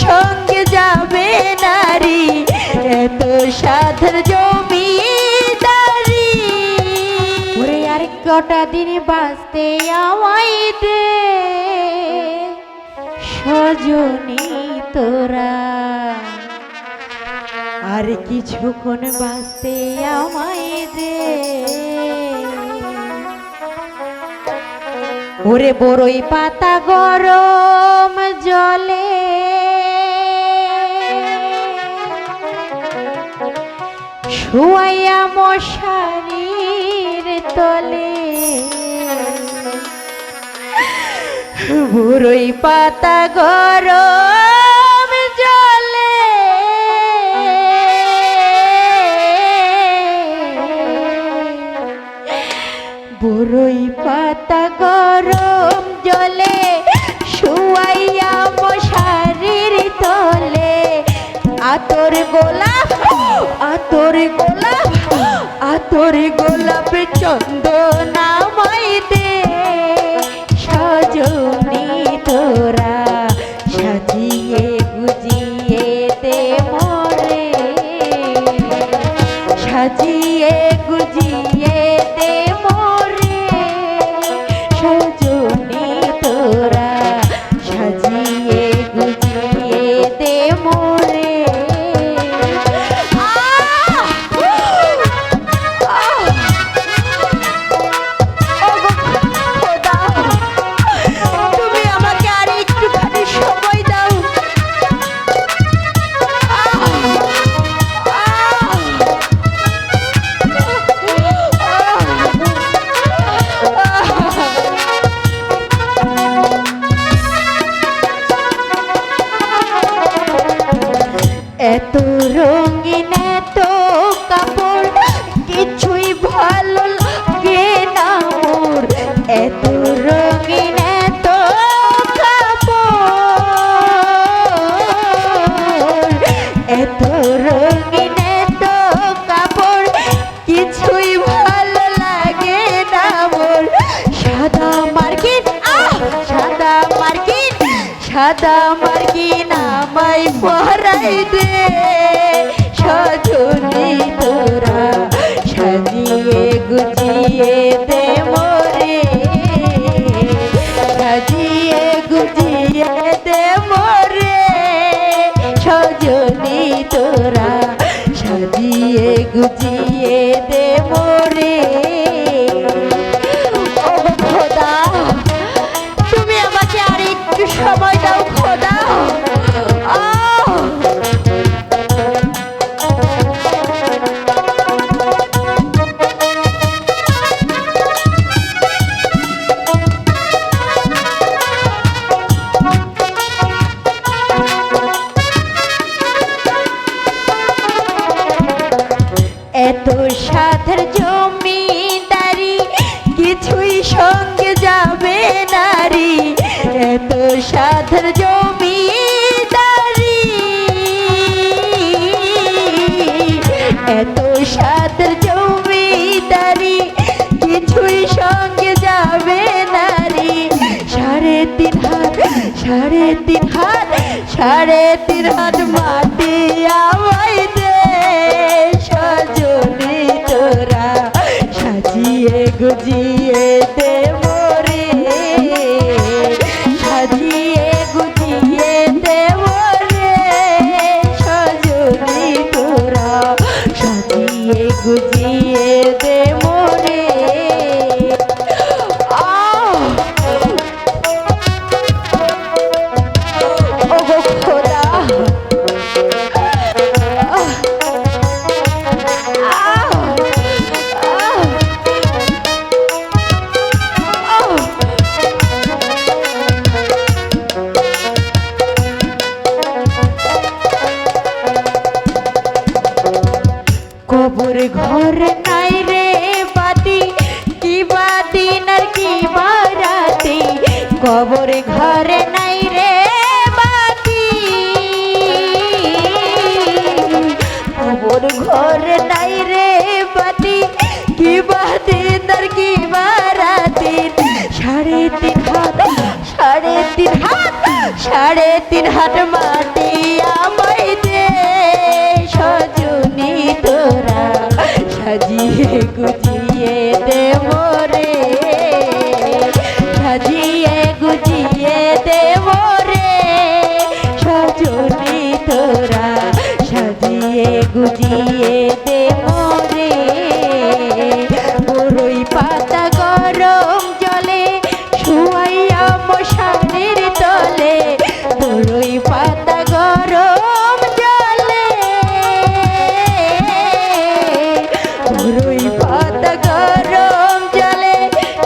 সঙ্গে যাবে নারী, এত সাধের জমিদারি। ওরে আর কটা দিন বাঁচতে আমায় দে। সজনী তোরা। আর কিছুক্ষণ বাঁচতে আমায় ওরে বড়ই পাতা গরম জলে। শুয়াইয়া মশারির তলে। বুড়ই পাতা গরম জলে। বুড়ই পাতা গরম জলে, শুয়াইয়া মশারির তলে। আতর গোলাপ আতর গোলাপ আতর গোলাপ চন্দনা মাই দে। সজনী তোরা, সাজিয়ে গুজিয়ে দে মরে। সাজিয়ে গুজিয়ে দে মোরে। সজনী এত রঙিন, এত কাপড়, কিছুই ভালো লাগে না মোর। এত রঙিন, এত কাপড়, এত রঙিন, এত কাপড়, কিছুই ভালো লাগে না মোর। সাদা মার্কিন, আহ, সাদা মার্কিন সাদা মার্কিন আমায় পরাই দে সজনী তোরা সাজিয়ে গুজিয়ে দে মোরে সাজিয়ে গুজিয়ে দে মোরে সজনী তোরা সাজিয়ে গুজিয়ে দে মোরে ও খোদা, তুমি আমাকে আর একটু সময় সাথের জমিদারি, কিছুই সঙ্গে যাবে নারী। এত সাথের জমিদারি। এত সাথের জমিদারি, কিছুই সঙ্গে যাবে নারী। সাড়ে তিন হাত, সাড়ে তিন হাত, সাড়ে তিন হাত মাটি আমায় সাজিয়ে গুজিয়ে দে মোরে। সাজিয়ে গুজিয়ে দে মোরে। সজনী গুজিয়ে কবর ঘর নাই রে বাতি কবর ঘর নাই রে বাতি কি বাদিন আর কি বারাতি সাড়ে তিন হাত, সাড়ে তিন হাত, সাড়ে তিন হাত মাটি আমায় দে। সজনী তোরা গুজিয়ে গুজিয়ে দেব রে বড়ই পাতা গরম জলে শুয়াইয়া মশারির তলে। বড়ই পাতা গরম জলে। বড়ই পাতা গরম জলে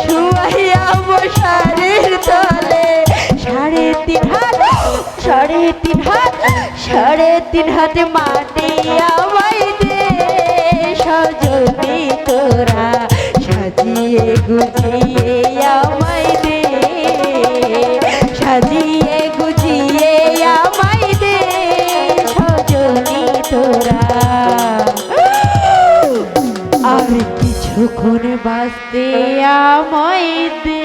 শুয়াইয়া মশারির তলে। সাড়ে তিন হাত, সাড়ে তিন হাত। সাড়ে তিন হাতে মাটি আমায় দে, সজনি তোরা সাজিয়ে গুজিয়ে আমায় দে, সাজিয়ে গুজিয়ে আমায় দে, সজনি তোরা। আর কিছুক্ষণ বাঁচতে আমায় দে।